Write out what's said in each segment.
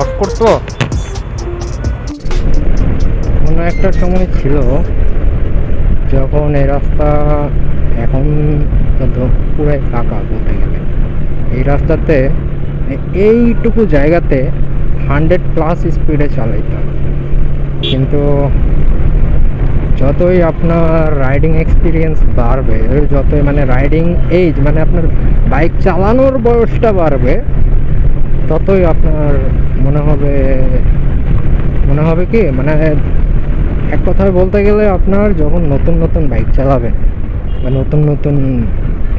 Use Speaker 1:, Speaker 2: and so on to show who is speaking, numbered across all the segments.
Speaker 1: Of করতো? কোনো একটা সময় ছিল, যখন এই রাস্তা এখন পুরাই ফাঁকা বলতে গেলে, এই রাস্তাতে এইটুকু জায়গাতে হান্ড্রেড প্লাস স্পিডে চালাইতাম কিন্তু যতই আপনার রাইডিং এক্সপিরিয়েন্স বাড়বে, যতই মানে রাইডিং এইজ মানে আপনার বাইক চালানোর বয়সটা বাড়বে, ততই আপনার মনে হবে মনে হবে কি মানে এক কথায় বলতে গেলে আপনার যখন নতুন নতুন বাইক চালাবেন বা নতুন নতুন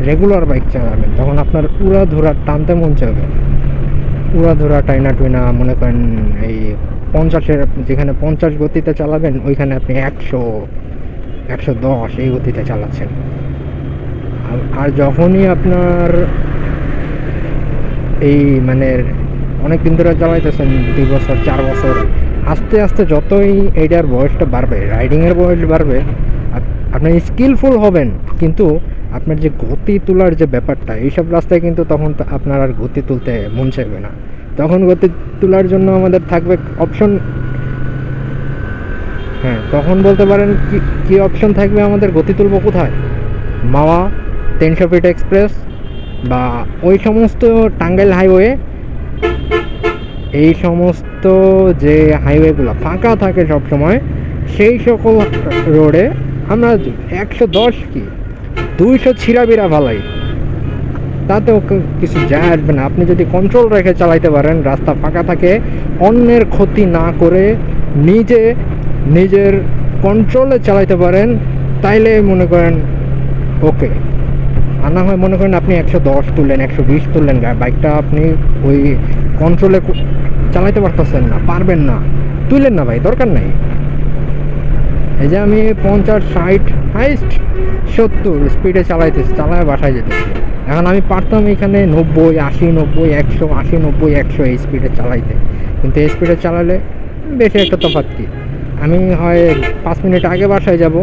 Speaker 1: রেগুলার বাইক চালাবেন, তখন আপনার উড়া ধুরা টানতে মন চাইবে উড়া ধুরা টাইনা টুইনা মনে করেন এই পঞ্চাশের, যেখানে পঞ্চাশ গতিতে চালাবেন, ওইখানে আপনি একশো একশো দশ এই গতিতে চালাচ্ছেন। আর- যখনই আপনার এই মানে অনেক দিন ধরে চালাইতেছেন, দুই বছর, চার বছর, আস্তে আস্তে যতই এইটার বয়সটা বাড়বে, রাইডিংয়ের বয়স বাড়বে আপনি স্কিলফুল হবেন, কিন্তু আপনার যে গতি তোলার যে ব্যাপারটা, এইসব রাস্তায় কিন্তু তখন আপনার আর গতি তুলতে মন চাইবে না। তখন গতি তোলার জন্য আমাদের থাকবে অপশন হ্যাঁ তখন বলতে পারেন কি, কী অপশন থাকবে আমাদের গতি তুলবো কোথায়? মাওয়া, তিনশো ফিট এক্সপ্রেস বা ওই সমস্ত টাঙ্গাইল হাইওয়ে এই সমস্ত যে হাইওয়েগুলো ফাঁকা থাকে সব সময় সেই সকল রোডে আমরা একশো দশ কি, দুইশো ছিঁড়াবিরা ভালাই তাতেও কিছু যায় আসবে না। আপনি যদি কন্ট্রোল রেখে চালাইতে পারেন, রাস্তা ফাঁকা থাকে, অন্যের ক্ষতি না করে নিজে, নিজের কন্ট্রোলে চালাইতে পারেন, তাইলে মনে করেন ওকে আর না হয় মনে করেন আপনি একশো দশ তুললেন, একশো বিশ তুললেন বাইকটা আপনি ওই কন্ট্রোলে চালাইতে পারতেছেন না, পারবেন না। তুললেন না ভাই, দরকার নাই। এই যে আমি পঞ্চাশ, ষাট, হাইস্ট, সত্তর স্পিডে চালাইতেছি, চালায় বাসায় যেতেছি। এখন আমি পারতাম এখানে নব্বই, আশি, নব্বই, একশো, আশি, নব্বই, একশো এই স্পিডে চালাইতে। কিন্তু এই স্পিডে চালালে বেশি একটা তফাৎ কি? আমি হয় পাঁচ মিনিট আগে বাসায় যাব।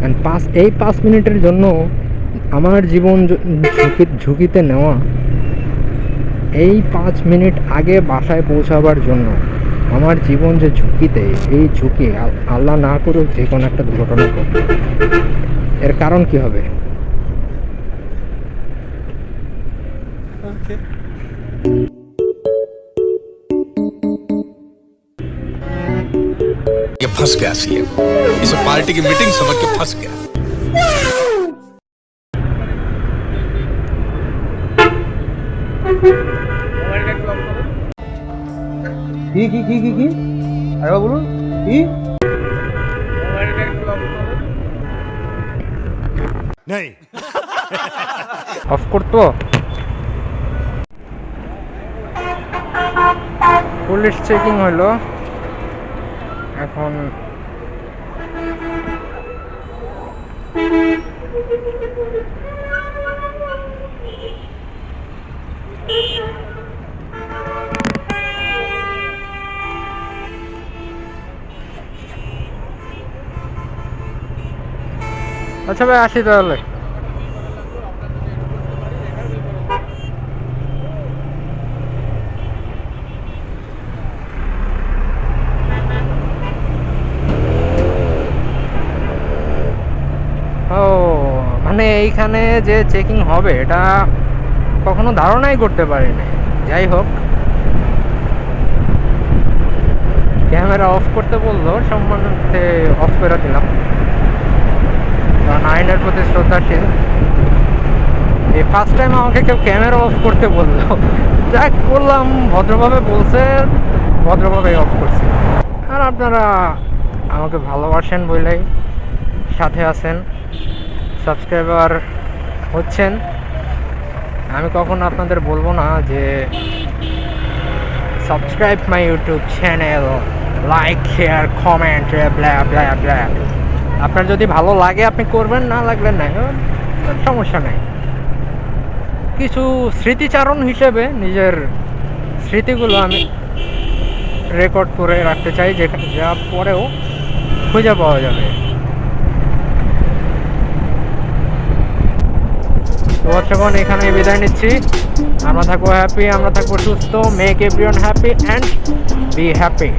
Speaker 1: অ্যান্ড পাঁচ, এই পাঁচ মিনিটের জন্য আমার জীবন ঝুঁকি, ঝুঁকিতে নেওয়া এই পাঁচ মিনিট আগে বাসায় পৌঁছাবার জন্য আমার জীবন যে ঝুঁকিতে, এই ঝুঁকি আল্লাহ না করুক যে কোনো একটা দুর্ঘটনা ঘটবে এর কারণ কি হবে?
Speaker 2: ये फंस गया सीएम इसे पार्टी की मीटिंग समझ के फंस गया
Speaker 3: কি কি কি কি কি আরেকবার বলুন কি
Speaker 2: नहीं
Speaker 1: অফ করতো পুলিশ চেকিং হলো এখন আচ্ছা ভাই আসি তাহলে। মানে এইখানে যে চেকিং হবে, এটা কখনো ধারণাই করতে পারিনি। যাই হোক। ক্যামেরা অফ করতে বলল, সম্মানার্থে অফ করে দিলাম। কারণ আইনের প্রতি শ্রদ্ধাশীল। এই ফার্স্ট টাইম আমাকে কেউ ক্যামেরা অফ করতে বলল। যাক করলাম ভদ্রভাবে বলছে ভদ্রভাবে অফ করছি। আর আপনারা আমাকে ভালোবাসেন বলেই সাথে আছেন। সাবস্ক্রাইবার হচ্ছেন। আমি কখনো আপনাদের বলব না যে subscribe my YouTube channel like share comment আপনার যদি ভালো লাগে, আপনি করবেন, না লাগলে না সমস্যা নাই। কিছু স্মৃতিচারণ হিসেবে নিজের স্মৃতিগুলো আমি রেকর্ড করে রাখতে চাই যেটা যা পরেও খুঁজে পাওয়া যাবে। বৎসগণ এখানে বিদায় নিচ্ছি। আমরা থাকব হ্যাপি আমরা থাকব সুস্থ make everyone happy and be happy